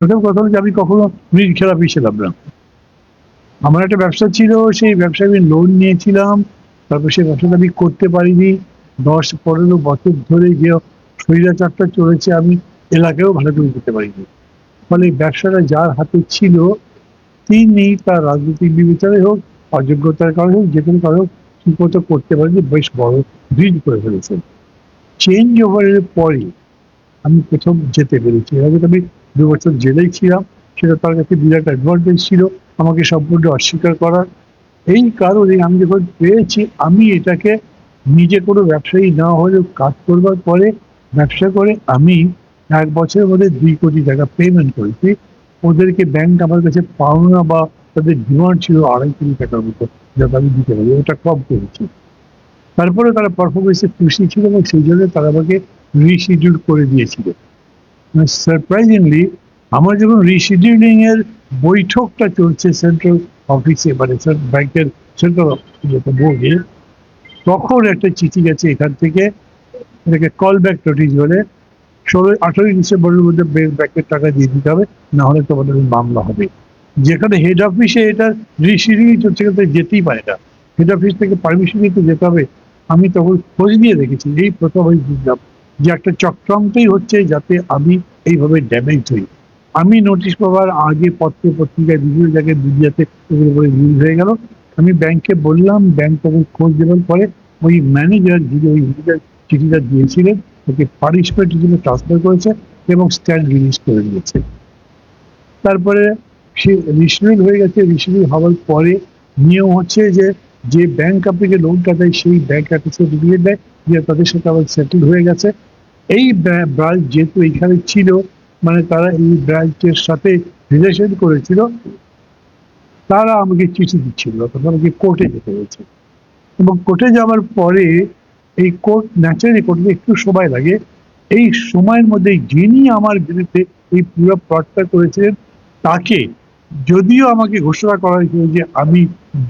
প্রথম কথা যে আমি কখনো ঋণ খেলাপি ছিলাম না। আমার একটা ব্যবসা ছিল, সেই ব্যবসায় আমি লোন নিয়েছিলাম, তারপর সেই ব্যবসাটা আমি করতে পারিনি। দশ পনেরো বছর ধরে যে স্বৈরাচারটা চলেছে, আমি এলাকায়ও ভালো করে দিতে পারিনি। ফলে ব্যবসাটা যার হাতে ছিল, তিনি তার রাজনৈতিক বিবেচনায় হোক, অযোগ্যতার কারণে হোক, যে কোনো কারণে হোক, ঠিক মতো করতে পারেনি, বেশ বড় ঋণ করে ফেলেছেন। চেঞ্জ ওভারের পরে আমি প্রথম যেতে পেরেছি। আমি দু বছর জেলেই ছিলাম। সেটা তার কাছে বিরাট অ্যাডভান্টেজ ছিল, আমাকে সম্পূর্ণ অস্বীকার করার। এই কারণে আমি যখন পেয়েছি, আমি এটাকে নিজে কোনো ব্যবসায়ী না হলেও কাজ করবার পরে, ব্যবসা করে আমি এক বছরের মধ্যে দুই কোটি টাকা পেমেন্ট করেছি। ওদেরকে ব্যাংক আমার কাছে পাওনা বা তাদের ডিমান্ড ছিল আড়াই কোটি টাকার মতো যাতে আমি দিতে পারি, ওটা কম করেছি। তারপরে তারা পারফরমেন্সে খুশি ছিল এবং সেই জন্য তারা আমাকে রিশিডিউল করে দিয়েছিল। সারপ্রাইজিংলি আমার যখন রিশিডিউলিং এর বৈঠকটা চলছে সেন্ট্রাল অফিসে মানে ব্যাংকের সেন্ট্রাল বোর্ডে তখন একটা চিঠি গেছে এখান থেকে, এটাকে কল ব্যাক নোটিশ বলে ষোলোই আঠারোই ডিসেম্বরের মধ্যে ব্যাংকের টাকা দিয়ে দিতে হবে, না হলে তোমাদের মামলা হবে। যেখানে হেড অফিসে এটা রিশিডিউল চলছে সেখান যেতেই পারে না। হেড অফিস থেকে পারমিশন নিতে যেতে হবে। আমি তখন খোঁজ নিয়ে রেখেছি এই প্রথম আমি বুঝলাম। যে একটা চক্রান্তই হচ্ছে যাতে আমি এইভাবে ড্যামেজ হই। আমি নোটিশ পাওয়ার আগে পত্র পত্রিকায় বিভিন্ন জায়গায় মিডিয়াতে হয়ে গেল। আমি ব্যাংকে বললাম, ব্যাংক তখন খোঁজ দেওয়ার পরে ওই ম্যানেজার যিনি ওই চিঠিটা দিয়েছিলেন, তাকে পানিশমেন্ট হিসেবে ট্রান্সফার করেছে এবং স্ট্যান্ড রিলিজ করে দিয়েছে। তারপরে সে রিসিউল হয়ে গেছে। রিসিউল হওয়ার পরে নিয়ম হচ্ছে যে যে ব্যাংক আপনাকে লোনটা দেয় সেই ব্যাংক অ্যাকাউন্টে ঢুকিয়ে দেয় যে তাদের সাথে আবার সেটেল হয়ে গেছে। এই ব্রাঞ্চ যেহেতু এখানে ছিল মানে তারা এই ব্রাঞ্চের সাথে রিলেশন করেছিল, তারা আমাকে চিঠি দিচ্ছিল অর্থাৎ আমাকে কোর্টে যেতে হয়েছে। এবং কোর্টে যাওয়ার পরে এই কোর্ট ন্যাচারালি কোর্টে একটু সময় লাগে। এই সময়ের মধ্যে যিনি আমার বিরুদ্ধে এই পুরো প্লটটা করেছিলেন, তাকে যদিও আমাকে ঘোষণা করা হয়েছিল যে আমি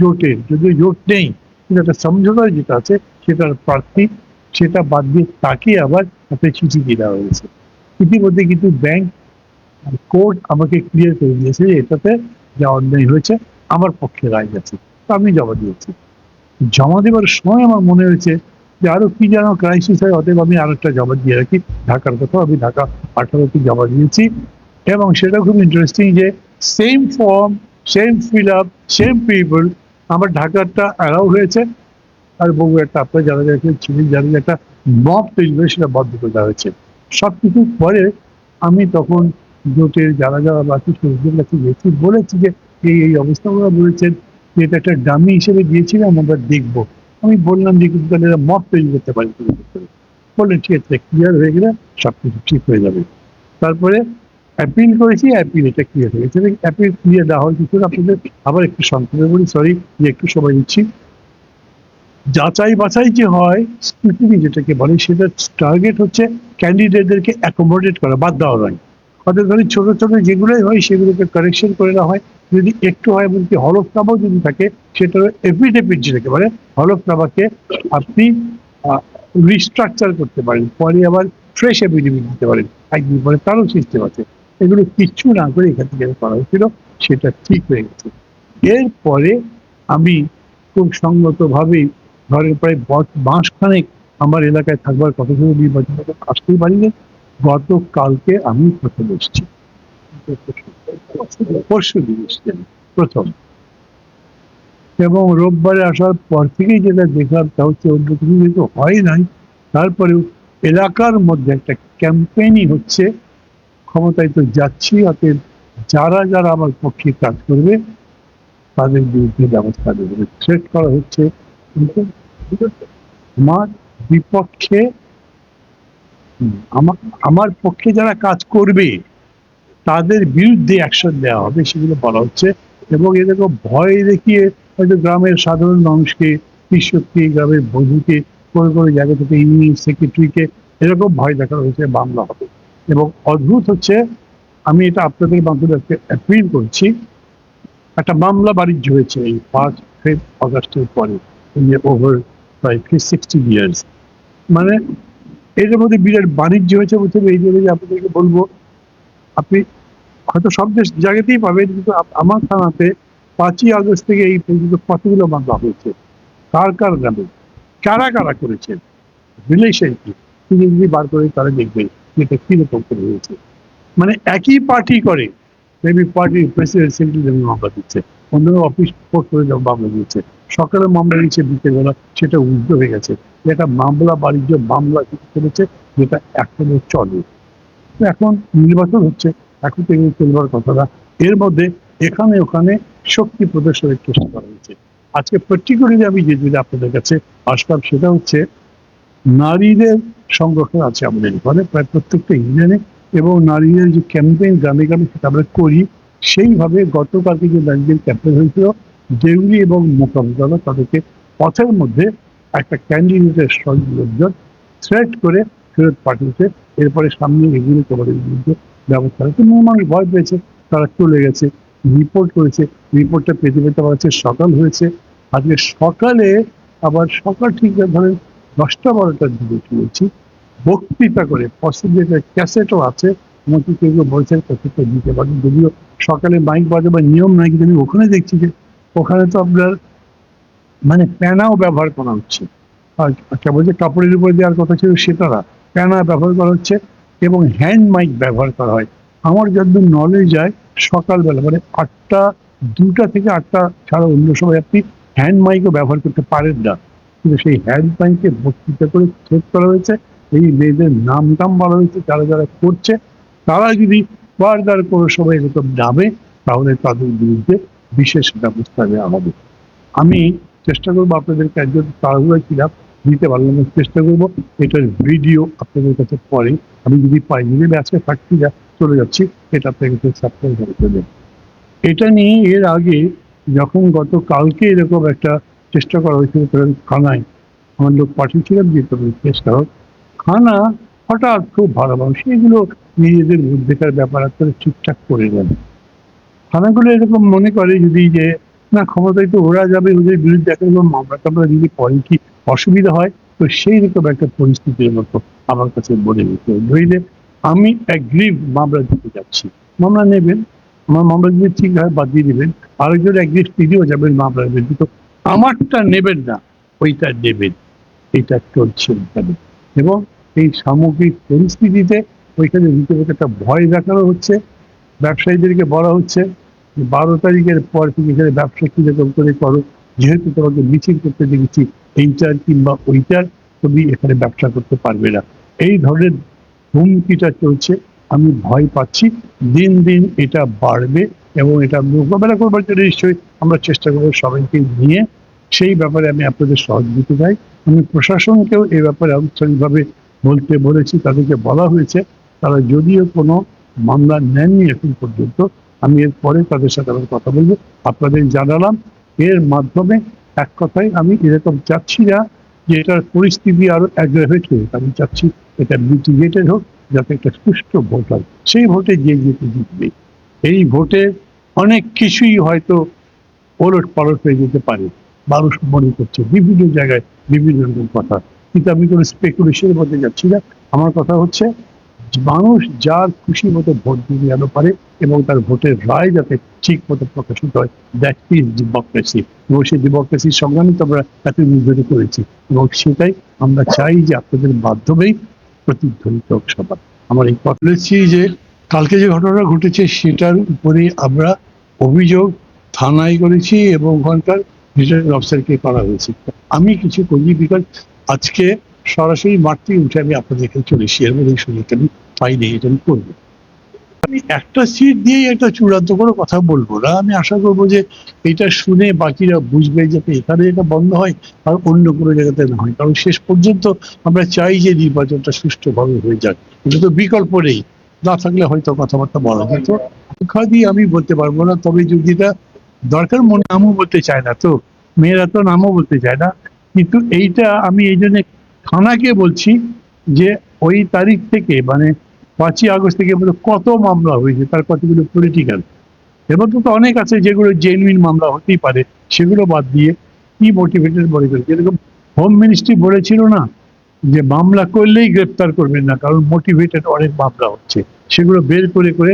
জোটের, যদিও জোট নেই, কিন্তু একটা সমঝোতা যেটা আছে, সেটার প্রার্থী সেটা বাদ দিয়ে তাকে আবার একটা চিঠি দেওয়া হয়েছে। ইতিমধ্যে কিন্তু ব্যাংক কোর্ট আমাকে ক্লিয়ার করে দিয়েছে যে এটাতে যা অন্যায় হয়েছে, আমার পক্ষে রায় গেছে তো আমি জমা দিয়েছি। জমা দেওয়ার সময় আমার মনে হয়েছে যে আরও কি যেন ক্রাইসিস হয়, অতএব আমি আরও একটা জমা দিয়ে রাখি। ঢাকার কোথাও আমি ঢাকা আঠারোতে জমা দিয়েছি এবং সেটা খুব ইন্টারেস্টিং যে same form same fill up same people আমার ঢাকারটা অ্যালাউ হয়েছে। আর একটা আপনার যারা যারা ছিলেন যাদের একটা মব তৈরি করে সেটা বন্ধ করে দেওয়া হয়েছে। সব কিছুর পরে আমি তখন জোটের যারা যারা বাকি সূর্যের কাছে গেছি বলেছি যে এই এই অবস্থা ওরা বলেছেন যে এটা একটা ডামি হিসেবে দিয়েছিলাম, আমরা দেখব। আমি বললাম যে কিন্তু তাহলে এরা মব তৈরি করতে পারি। বললেন ঠিক আছে ক্লিয়ার হয়ে গেলে সব কিছু ঠিক হয়ে যাবে। তারপরে অ্যাপিল করেছি অ্যাপিল এটা ক্লিয়ার হয়ে গেছে। অ্যাপিল ক্লিয়ার দেওয়া হয় কিছু আপনাদের আবার একটু সংক্ষেপে বলি সরি যে একটু সময় দিচ্ছি। যাচাই বাছাই যে হয় স্ক্রুটিনি যেটাকে বলে, সেটা টার্গেট হচ্ছে ক্যান্ডিডেটদেরকে অ্যাকোমোডেট করা, বাদ দেওয়া নয়। অর্থাৎ ধরে ছোটো, ছোট যেগুলোই হয়, সেগুলোকে কারেকশন করে দেওয়া হয়। যদি একটু হয়, এমনকি হলফনামাও যদি থাকে, সেটা এফিডেভিট যেটাকে বলে হলফনামাকে আপনি রিস্ট্রাকচার করতে পারেন। পরে আবার ফ্রেশ এফিডেভিট দিতে পারেন। একদিন পরে তারও সিস্টেম আছে। এগুলো কিচ্ছু না করে এখান থেকে করা হয়েছিল, সেটা ঠিক হয়ে গেছে। এরপরে আমি খুব সঙ্গতভাবেই ঘরের প্রায় মাসখানেক আমার এলাকায় থাকবার কথা ছিল নির্বাচন আসতেই পারিনি। গতকালকে আমি প্রথম এসেছি। পরশু দিন এসেছি আমি, প্রথম। এবং রোববারে আসার পর থেকেই যেটা দেখলাম তা হচ্ছে অন্য কিছু যেহেতু হয় নাই তারপরেও এলাকার মধ্যে একটা ক্যাম্পেইনই হচ্ছে। ক্ষমতায় তো যাচ্ছি অতএব যারা যারা আমার পক্ষে কাজ করবে তাদের বিরুদ্ধে ব্যবস্থা নেবে। থ্রেট করা হচ্ছে কিন্তু আমার বিপক্ষে, আমার পক্ষে যারা কাজ করবে, তাদের বিরুদ্ধে অ্যাকশন দেওয়া হবে, সেগুলো বলা হচ্ছে। এবং এরকম ভয় দেখিয়ে হয়তো গ্রামের সাধারণ মানুষকে, কৃষককে, গ্রামের বধূকে কোনো কোনো জায়গা থেকে ইউনিয়ন সেক্রেটারিকে এরকম ভয় দেখানো হয়েছে মামলা হবে। এবং অদ্ভুত হচ্ছে, আমি এটা আপনাদের মাধ্যমে অ্যাপিল করছি, একটা মামলা বাণিজ্য হয়েছে এই পাঁচ ফেব অগাস্টের পরে। ওভার প্রায় সিক্সটি ইয়ার্স মানে এটার মধ্যে বিরাট বাণিজ্য হয়েছে বলতে এই জন্য যে আপনাদেরকে বলব, আপনি হয়তো সব দেশ জায়গাতেই পাবেন, কিন্তু আমার থানাতে পাঁচই আগস্ট থেকে এই পর্যন্ত কতগুলো মামলা হয়েছে? কার কার নামে? কারা কারা করেছেন রিলেশন কি? তিনি যদি বার করে তারা দেখবে যে এটা কীরকম করে হয়েছে। মানে একই পার্টি করে। মেবি পার্টির প্রেসিডেন্ট সেক্রেটারি মামলা দিচ্ছে অন্য অফিস কোর্ট করে মামলা দিচ্ছে সকালে মামলা দিচ্ছে বিকেলবেলা, সেটা উল্টো হয়ে গেছে। এটা মামলা, বাণিজ্য, মামলা করেছে, যেটা এখনও চলে। এখন নির্বাচন হচ্ছে, এখন এগুলো চলবার কথা না এর মধ্যে এখানে ওখানে শক্তি প্রদর্শনের চেষ্টা করা হয়েছে। আজকে পার্টিকুলারলি আমি যে যদি আপনাদের কাছে আসলাম, সেটা হচ্ছে নারীদের সংগঠন আছে আমাদের এখানে, প্রায় প্রত্যেকটা ইউনিয়নে এবং নারীদের যে ক্যাম্পেইন গ্রামে গ্রামে সেটা আমরা করি, সেইভাবে গতকালকে যে নারীদের ক্যাম্পেইন হয়েছিল দেউলি এবং মোকাবিলা তাদেরকে পথের মধ্যে একটা ক্যান্ডিডেটের সঙ্গে লোকজন থ্রেট করে ফেরত পাঠিয়েছে। এরপরে সামনে এগুলো তোমাদের বিরুদ্ধে ব্যবস্থা হয়েছে মানুষ ভয় পেয়েছে, তারা চলে গেছে রিপোর্ট করেছে। রিপোর্টটা পেতে পেতে আবার হচ্ছে সকাল হয়েছে। আজকে সকালে আবার সকাল ঠিক ধরেন দশটা বারোটার দিকে শুনেছি বক্তৃতা করে পছন্দের ক্যাসেটও আছে এমনকি কেউ কেউ বলছেন ক্যাসেটটা দিতে পারেন যদিও সকালে মাইক বাজাবার নিয়ম নাই, কিন্তু আমি ওখানে দেখছি যে ওখানে তো আপনার মানে প্যানাও ব্যবহার করা হচ্ছে। আর কেবল যে কাপড়ের উপরে দেওয়ার কথা ছিল সেটা না। প্যানা ব্যবহার করা হচ্ছে এবং হ্যান্ড মাইক ব্যবহার করা হয়। আমার যতদূর নলেজ যায় সকালবেলা মানে আটটা, দুটা থেকে আটটা ছাড়া অন্য সময় আপনি হ্যান্ড মাইকও ব্যবহার করতে পারেন না। কিন্তু সেই হ্যান্ড মাইকে বক্তৃতা করে সেট করা হয়েছে। এই মেয়েদের নাম টাম বলা হয়েছে, যারা যারা করছে, তারা যদি বারবার কোনো সময় এরকম নামে, তাহলে তাদের বিরুদ্ধে বিশেষ ব্যবস্থা নেওয়া হবে। আমি চেষ্টা করব আপনাদেরকে একজন তাড়াহুড়া ছিলাম দিতে পারলাম না চেষ্টা করব, এটার ভিডিও আপনাদের কাছে পরে। আমি যদি পাই নিজে আজকে থাকছি যা চলে যাচ্ছি এটা আপনার কাছে সাবস্ক্রাইব করে এটা নিয়ে এর আগে যখন গত কালকে এরকম একটা চেষ্টা করা হয়েছিল খানায় আমার লোক পাঠিয়েছিলাম যে চেষ্টা হোক খানা হঠাৎ খুব ভালো মানুষ এগুলো নিজেদের মধ্যেকার ব্যাপার করে ঠিকঠাক করে দেন থানাগুলো এরকম মনে করে যদি যে, না, ক্ষমতায় তো ওরা যাবে, ওদের বিরুদ্ধে এখন মামলা টামলা যদি পরে কি অসুবিধা হয়? তো সেই রকম একটা পরিস্থিতির মতো আমার কাছে মনে হচ্ছে। নইলে আমি অ্যাগ্রিভ মামলা দিতে যাচ্ছি। মামলা নেবেন, আমার মামলা যদি ঠিক হয়, বাদ দিয়ে দেবেন। আরেকজন অ্যাগ্রিভ তিনিও যাবেন মামলা নেবেন। কিন্তু আমারটা নেবেন না, ওইটা নেবেন। এটা চলছে এবং এই সামগ্রিক পরিস্থিতিতে ওইখানে রীতিমতো একটা ভয় দেখানো হচ্ছে। ব্যবসায়ীদেরকে বলা হচ্ছে বারো তারিখের পর থেকে এখানে ব্যবসা কীরকম করে করো। যেহেতু তোমাকে মিছিল করতে দেখেছি, এইটার কিংবা ওইটার তুমি এখানে ব্যবসা করতে পারবে না। এই ধরনের হুমকিটা চলছে। আমি ভয় পাচ্ছি। দিন দিন এটা বাড়বে এবং এটা মোকাবেলা করবার জন্য নিশ্চয়ই আমরা চেষ্টা করব সবাইকে নিয়ে। সেই ব্যাপারে আমি আপনাদের সহযোগিতা চাই। আমি প্রশাসনকেও এ ব্যাপারে আনুষ্ঠানিকভাবে বলতে বলেছি, তাদেরকে বলা হয়েছে, তারা যদিও কোনো মামলা নেননি এখন পর্যন্ত, আমি এর পরে তাদের সাথে আবার কথা বলব। আপনাদের জানালাম, এর মাধ্যমে এক কথায় আমি এরকম চাচ্ছি না যে এটার পরিস্থিতি আরও অ্যাগ্রাভেট হোক। আমি চাচ্ছি এটা মিটিগেটেড হোক, যাতে একটা সুষ্ঠু ভোট হয়। সেই ভোটে যে যেতে জিতবে। এই ভোটে অনেক কিছুই হয়তো ওলট পালট হয়ে যেতে পারে। মানুষ মনে করছে, বিভিন্ন জায়গায় বিভিন্ন রকম কথা। কিন্তু আমি কোনো স্পেকুলেশনের মধ্যে যাচ্ছি না। আমার কথা হচ্ছে, মানুষ যার খুশি মতো ভোট দিয়ে গেল পারে এবং তার ভোটের রায় যাতে ঠিক মতো প্রকাশিত হয় দ্যাট ইজ ডেমোক্রেসি এবং সেই ডেমোক্রেসির সংগ্রামই তো আমরা এত নির্ধারিত করেছি। এবং সেটাই আমরা চাই যে আপনাদের মাধ্যমেই প্রতিধ্বনিত হোক সবার। আমার এই কথা যে, কালকে যে ঘটনা ঘটেছে সেটার উপরে আমরা অভিযোগ থানায় করেছি এবং ওখানকার রিটার্নিং অফিসারকে করা হয়েছে। আমি কিছু করি বিকজ আজকে সরাসরি মাঠ থেকে উঠে আমি আপনাদের এখানে চলে এসেছি। এর মধ্যে সুযোগটা আমি পাইনি, এটা আমি করব। আমি একটা সিট দিয়েই একটা চূড়ান্ত কোনো কথা বলব না। আমি আশা করব যে এটা শুনে বাকিরা বুঝবে যাতে এখানে এটা বন্ধ হয় আর অন্য কোনো জায়গাতে না হয়। কারণ শেষ পর্যন্ত আমরা চাই যে নির্বাচনটা সুষ্ঠুভাবে হয়ে যাক। এটা তো বিকল্প নেই। না থাকলে হয়তো কথাবার্তা বলা যেত। শিক্ষা দিয়ে আমি বলতে পারব না, তবে যদি এটা দরকার মনে নামও বলতে চায় না তো। মেয়েরা তো নামও বলতে চায় না। কিন্তু এইটা আমি এই জন্য থানাকে বলছি যে ওই তারিখ থেকে মানে পাঁচই আগস্ট থেকে বলে কত মামলা হয়েছে, তার কতগুলো পলিটিক্যাল এবার তো অনেক আছে যেগুলো জেনুইন মামলা হতেই পারে, সেগুলো বাদ দিয়ে কি মোটিভেটেড মনে করে? যেরকম হোম মিনিস্ট্রি বলেছিল না যে মামলা করলেই গ্রেপ্তার করবেন না, কারণ মোটিভেটেড অনেক মামলা হচ্ছে, সেগুলো বের করে করে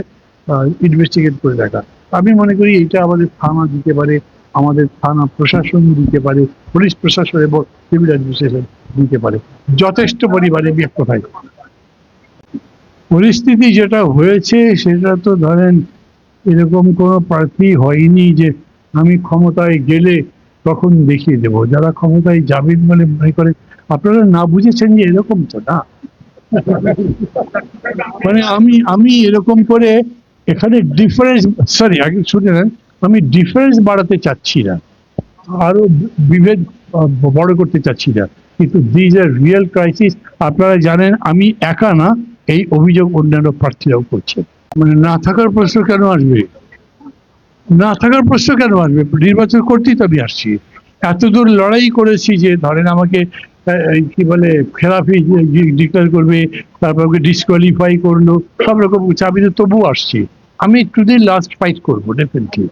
ইনভেস্টিগেট করে দেখা। আমি মনে করি এটা আমাদের থানা দিতে পারে আমাদের থানা প্রশাসন দিতে পারে, পুলিশ প্রশাসন এবং সিভিল অ্যাডমিনিস্ট্রেশন দিতে পারে। যথেষ্ট পরিমাণে এক কথায় পরিস্থিতি যেটা হয়েছে, সেটা তো ধরেন এরকম কোনো প্রার্থী হয়নি যে আমি ক্ষমতায় গেলে তখন দেখিয়ে দেব। যারা ক্ষমতায় যাবেন বলে মনে করে, আপনারা না বুঝেছেন যে এরকম তো না। মানে আমি আমি এরকম করে এখানে ডিফারেন্স সরি আগে শুনে নেন। আমি ডিফারেন্স বাড়াতে চাচ্ছি না, আরও বিভেদ বড় করতে চাচ্ছি না। কিন্তু দিজ আর রিয়েল ক্রাইসিস আপনারা জানেন আমি একা না, এই অভিযোগ অন্যান্য প্রার্থীরাও করছে। মানে না থাকার প্রশ্ন কেন আসবে? না থাকার প্রশ্ন কেন আসবে? নির্বাচন করতেই তো আমি আসছি। এতদূর লড়াই করেছি যে ধরেন আমাকে কি বলে, খেলাফি ডিক্লেয়ার করবে, তারপর আমাকে ডিসকোয়ালিফাই করল, সব রকম চাবি তো তবুও আসছি। আমি টু দি লাস্ট ফাইট করব ডেফিনেটলি